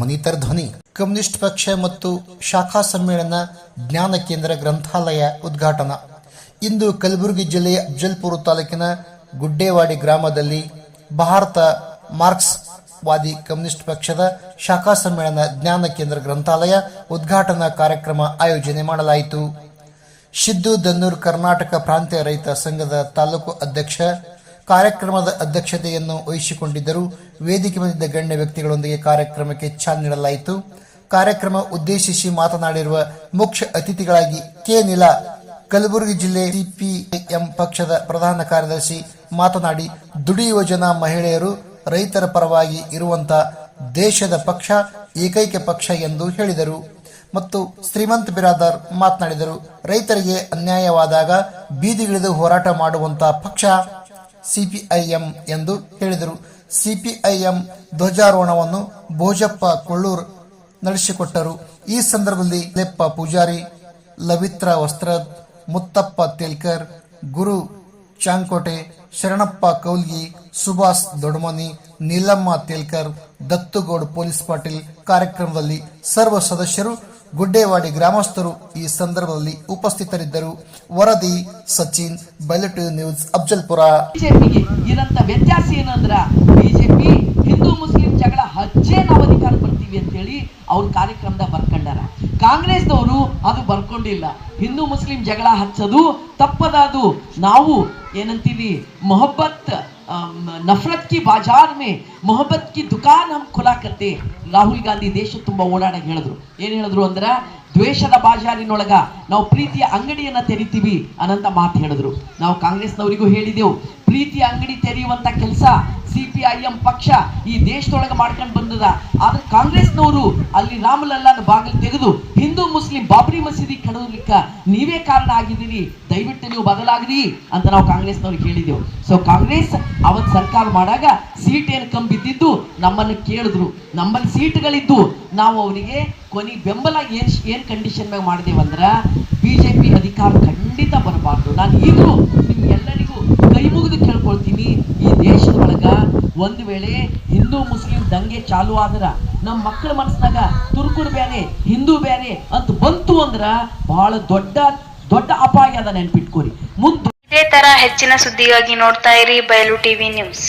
ಮನಿತರ್ ಧ್ವನಿ. ಕಮ್ಯುನಿಸ್ಟ್ ಪಕ್ಷ ಮತ್ತು ಶಾಖಾ ಸಮ್ಮೇಳನ ಜ್ಞಾನ ಕೇಂದ್ರ ಗ್ರಂಥಾಲಯ ಉದ್ಘಾಟನಾ. ಇಂದು ಕಲಬುರಗಿ ಜಿಲ್ಲೆಯ ಅಫ್ಜಲ್ಪುರ ತಾಲೂಕಿನ ಗುಡ್ಡೇವಾಡಿ ಗ್ರಾಮದಲ್ಲಿ ಭಾರತ ಮಾರ್ಕ್ಸ್ ವಾದಿ ಕಮ್ಯುನಿಸ್ಟ್ ಪಕ್ಷದ ಶಾಖಾ ಸಮ್ಮೇಳನ ಜ್ಞಾನ ಕೇಂದ್ರ ಗ್ರಂಥಾಲಯ ಉದ್ಘಾಟನಾ ಕಾರ್ಯಕ್ರಮ ಆಯೋಜನೆ ಮಾಡಲಾಯಿತು. ಸಿದ್ದು ದನ್ನೂರ್ ಕರ್ನಾಟಕ ಪ್ರಾಂತ್ಯ ರೈತ ಸಂಘದ ತಾಲೂಕು ಅಧ್ಯಕ್ಷ ಕಾರ್ಯಕ್ರಮದ ಅಧ್ಯಕ್ಷತೆಯನ್ನು ವಹಿಸಿಕೊಂಡಿದ್ದರು ವೇದಿಕೆ ಬಂದಿದ್ದ ಗಣ್ಯ ವ್ಯಕ್ತಿಗಳೊಂದಿಗೆ ಕಾರ್ಯಕ್ರಮಕ್ಕೆ ಚಾಲನೆ ನೀಡಲಾಯಿತು. ಕಾರ್ಯಕ್ರಮ ಉದ್ದೇಶಿಸಿ ಮಾತನಾಡಿರುವ ಮುಖ್ಯ ಅತಿಥಿಗಳಾಗಿ ಕೆ. ನಿಲ, ಕಲಬುರಗಿ ಜಿಲ್ಲೆ ಸಿಪಿಎಂ ಪಕ್ಷದ ಪ್ರಧಾನ ಕಾರ್ಯದರ್ಶಿ, ಮಾತನಾಡಿ, ದುಡಿಯುವ ಜನ ಮಹಿಳೆಯರು ರೈತರ ಪರವಾಗಿ ಇರುವಂತಹ ದೇಶದ ಪಕ್ಷ, ಏಕೈಕ ಪಕ್ಷ ಎಂದು ಹೇಳಿದರು. ಮತ್ತು ಶ್ರೀಮಂತ್ ಬಿರಾದರ್ ಮಾತನಾಡಿದರು, ರೈತರಿಗೆ ಅನ್ಯಾಯವಾದಾಗ ಬೀದಿಗಿಳಿದು ಹೋರಾಟ ಮಾಡುವಂತಹ ಪಕ್ಷ ಸಿಪಿಐಎಂ ಎಂದು ಹೇಳಿದರು. ಸಿಪಿಐಎಂ ಧ್ವಜಾರೋಹಣವನ್ನು ಭೋಜಪ್ಪ ಕೊಳ್ಳೂರ್ ನಡೆಸಿಕೊಟ್ಟರು. ಈ ಸಂದರ್ಭದಲ್ಲಿ ಲೆಪ್ಪ ಪೂಜಾರಿ, ಲವಿತ್ರ ವಸ್ತ್ರದ್, ಮುತ್ತಪ್ಪ ತೇಲ್ಕರ್, ಗುರು ಚಾಂಕೋಟೆ, ಶರಣಪ್ಪ ಕೌಲ್ಗಿ, ಸುಭಾಷ್ ದೊಡಮನಿ, ನೀಲಮ್ಮ ತೇಲ್ಕರ್, ದತ್ತುಗೌಡ್ ಪೊಲೀಸ್ ಪಾಟೀಲ್ ಕಾರ್ಯಕ್ರಮದಲ್ಲಿ ಸರ್ವ ಸದಸ್ಯರು ಗುಡ್ಡೇವಾಡಿ ಗ್ರಾಮಸ್ಥರು ಈ ಸಂದರ್ಭದಲ್ಲಿ ಉಪಸ್ಥಿತರಿದ್ದರು. ವರದಿ, ಸಚಿನ್, ಬೈಲಟ್ ನ್ಯೂಸ್, ಅಫ್ಜಲ್ಪುರ. ಬಿಜೆಪಿಗೆ ಇರಂತ ವ್ಯತ್ಯಾಸ ಏನಂದ್ರ ಬಿಜೆಪಿ ಹಿಂದೂ ಮುಸ್ಲಿಂ ಜಗಳ ಹಚ್ಚೇ ನಾವು ಅಧಿಕಾರ ಬರ್ತೀವಿ ಅಂತ ಹೇಳಿ ಅವ್ರ ಕಾರ್ಯಕ್ರಮದಾಗ ಬರ್ಕೊಂಡಾರ. ಕಾಂಗ್ರೆಸ್ದವರು ಅದು ಬರ್ಕೊಂಡಿಲ್ಲ. ಹಿಂದೂ ಮುಸ್ಲಿಂ ಜಗಳ ಹಚ್ಚೋದು ತಪ್ಪದಾದು. ನಾವು ಏನಂತೀವಿ, ಮೊಹಬ್ಬತ್ ನಫರತ್ ಕಿ ಬಾಜಾರ್ ಮೇ ಮೊಹಬ್ಬತ್ ಕಿ ದುಕಾನ್ ಹಮ್ ಖುಲಾ ಕರ್ತೆ ರಾಹುಲ್ ಗಾಂಧಿ ದೇಶ ತುಂಬಾ ಓಡಾಡಕ್ಕೆ ಹೇಳಿದ್ರು. ಏನ್ ಹೇಳಿದ್ರು ಅಂದ್ರ, ದ್ವೇಷದ ಬಾಜಾರಿನೊಳಗ ನಾವು ಪ್ರೀತಿಯ ಅಂಗಡಿಯನ್ನ ತೆರಿತೀವಿ ಅನ್ನಂತ ಮಾತು ಹೇಳಿದ್ರು. ನಾವು ಕಾಂಗ್ರೆಸ್ನವರಿಗೂ ಹೇಳಿದೆವು, ಪ್ರೀತಿಯ ಅಂಗಡಿ ತೆರೆಯುವಂತ ಕೆಲಸ ಸಿ ಪಿ ಪಕ್ಷ ಈ ದೇಶದೊಳಗೆ ಮಾಡ್ಕೊಂಡು ಬಂದದ. ಆದ್ರೆ ಕಾಂಗ್ರೆಸ್ನವರು ಅಲ್ಲಿ ರಾಮಲಲ್ಲಾನ ಬಾಗಿಲು ತೆಗೆದು ಹಿಂದೂ, ಮುಸ್ಲಿಂ ಬಾಬ್ರಿ ಮಸೀದಿ ಕಡೋಲಿಕ್ಕ ನೀವೇ ಕಾರಣ ಆಗಿದ್ದೀರಿ. ದಯವಿಟ್ಟು ನೀವು ಬದಲಾಗಿರಿ ಅಂತ ನಾವು ಕಾಂಗ್ರೆಸ್ನವ್ರಿಗೆ ಹೇಳಿದೆವು ಸೊ ಕಾಂಗ್ರೆಸ್ ಅವತ್ ಸರ್ಕಾರ ಮಾಡಾಗ ಸೀಟ್ ಏನು ಕಮ್ಮಿ ಬಿದ್ದಿದ್ದು ನಮ್ಮನ್ನು ಕೇಳಿದ್ರು. ನಮ್ಮಲ್ಲಿ ಸೀಟ್ಗಳಿದ್ದು ನಾವು ಅವರಿಗೆ ಕೊನೆ ಬೆಂಬಲ ಏನ್ ಏನ್ ಕಂಡೀಷನ್ ಮ್ಯಾಗ ಜೆ ಬಿಜೆಪಿ ಅಧಿಕಾರ ಖಂಡಿತ ಬರಬಾರ್ದು. ನಾನು ಈಗಲೂ ನಿಮ್ಗೆಲ್ಲರಿಗೂ ಕೈ ಮುಗಿದು ಕೇಳ್ಕೊಳ್ತೀನಿ ಈ ದೇಶದ ಒಳಗ ಒಂದು ವೇಳೆ ಹಿಂದೂ ಮುಸ್ಲಿಂ ದಂಗೆ ಚಾಲು ಆದ್ರ ನಮ್ಮ ಮಕ್ಕಳ ಮನಸ್ಸಿನಾಗ ತುರ್ಕುರ್ ಬ್ಯಾರೆ, ಹಿಂದೂ ಬ್ಯಾರೆ ಅಂತ ಬಂತು ಅಂದ್ರ ಬಹಳ ದೊಡ್ಡ ದೊಡ್ಡ ಅಪಾಯ ಅದ ನೆನ್ಪಿಟ್ಕೋರಿ. ಮುಂದೆ ಇದೇ ತರ ಹೆಚ್ಚಿನ ಸುದ್ದಿಗಾಗಿ ನೋಡ್ತಾ ಇರಿ ಬಯಲು ಟಿವಿ ನ್ಯೂಸ್.